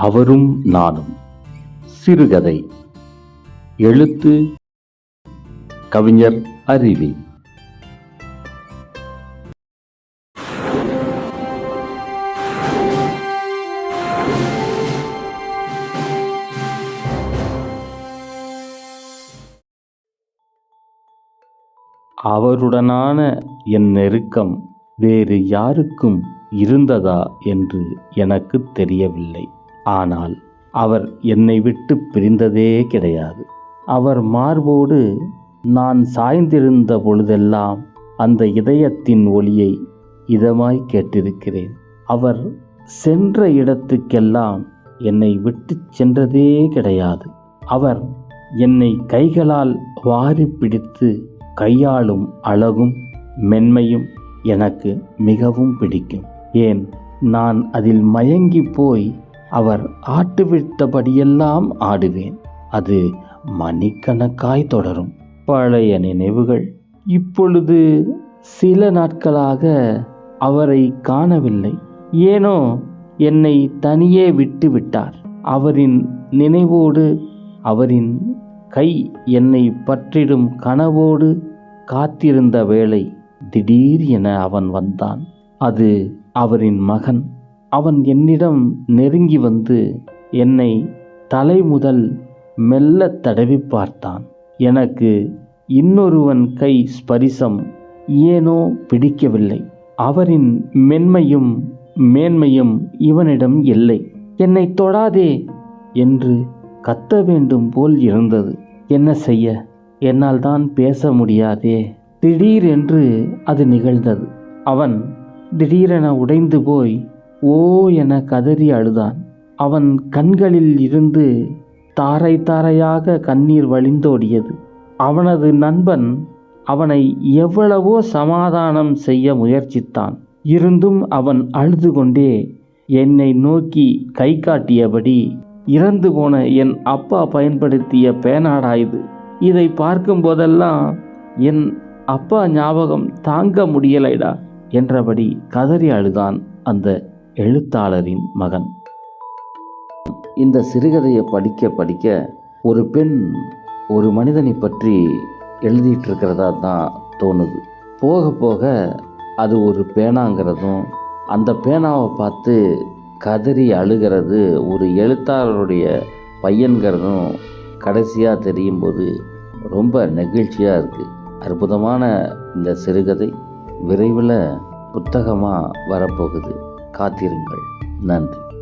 அவரும் நானும். சிறுகதை. எழுத்து கவிஞர் அருவி. அவருடனான என் நெருக்கம் வேறு யாருக்கும் இருந்ததா என்று எனக்கு தெரியவில்லை. ஆனால் அவர் என்னை விட்டு பிரிந்ததே கிடையாது. அவர் மார்போடு நான் சாய்ந்திருந்த பொழுதெல்லாம் அந்த இதயத்தின் ஒளியை இதமாய் கேட்டிருக்கிறேன். அவர் சென்ற இடத்துக்கெல்லாம் என்னை விட்டு சென்றதே கிடையாது. அவர் என்னை கைகளால் வாரி பிடித்து கையாளும் அழகும் மென்மையும் எனக்கு மிகவும் பிடிக்கும். ஏன்? நான் அதில் மயங்கி போய் அவர் ஆட்டுவிட்டபடியெல்லாம் ஆடுவேன். அது மணிக்கணக்காய் தொடரும். பழைய நினைவுகள். இப்பொழுது சில நாட்களாக அவரை காணவில்லை. ஏனோ என்னை தனியே விட்டு விட்டார் அவரின் நினைவோடு அவரின் கை என்னை பற்றிடும் கனவோடு காத்திருந்த வேளை திடீர் என அவன் வந்தான். அது அவரின் மகன். அவன் என்னிடம் நெருங்கி வந்து என்னை தலை முதல் மெல்ல தடவி பார்த்தான். எனக்கு இன்னொருவன் கை ஸ்பரிசம் ஏனோ பிடிக்கவில்லை. அவரின் மென்மையும் மேன்மையும் இவனிடம் இல்லை. என்னை தொடாதே என்று கத்த வேண்டும் போல் இருந்தது. என்ன செய்ய? என்னால் தான் பேச முடியாதே. திடீரென்று அது நிகழ்ந்தது. அவன் திடீரென உடைந்து போய் ஓ என கதறி அழுதான். அவன் கண்களில் இருந்து தாரை தாரையாக கண்ணீர் வழிந்தோடியது. அவனது நண்பன் அவனை எவ்வளவோ சமாதானம் செய்ய முயற்சித்தான். இருந்தும் அவன் அழுது கொண்டே என்னை நோக்கி கை காட்டியபடி இறந்து போன என் அப்பா பயன்படுத்திய பேனாடா இது. இதை பார்க்கும் போதெல்லாம் என் அப்பா ஞாபகம் தாங்க முடியலைடா என்றபடி கதறி அழுதான் அந்த எழுத்தாளரின் மகன். இந்த சிறுகதையை படிக்க படிக்க ஒரு பெண் ஒரு மனிதனை பற்றி எழுதிட்டு இருக்கிறதா தான் தோணுது. போக போக அது ஒரு பேனாங்கிறதும் அந்த பேனாவை பார்த்து கதறி அழுகிறது ஒரு எழுத்தாளருடைய பையன்கிறதும் கடைசியாக தெரியும் போது ரொம்ப நெகிழ்ச்சியாக இருக்குது அற்புதமான இந்த சிறுகதை விரைவில் புத்தகமாக வரப்போகுது. காத்திருங்கள். நன்றி.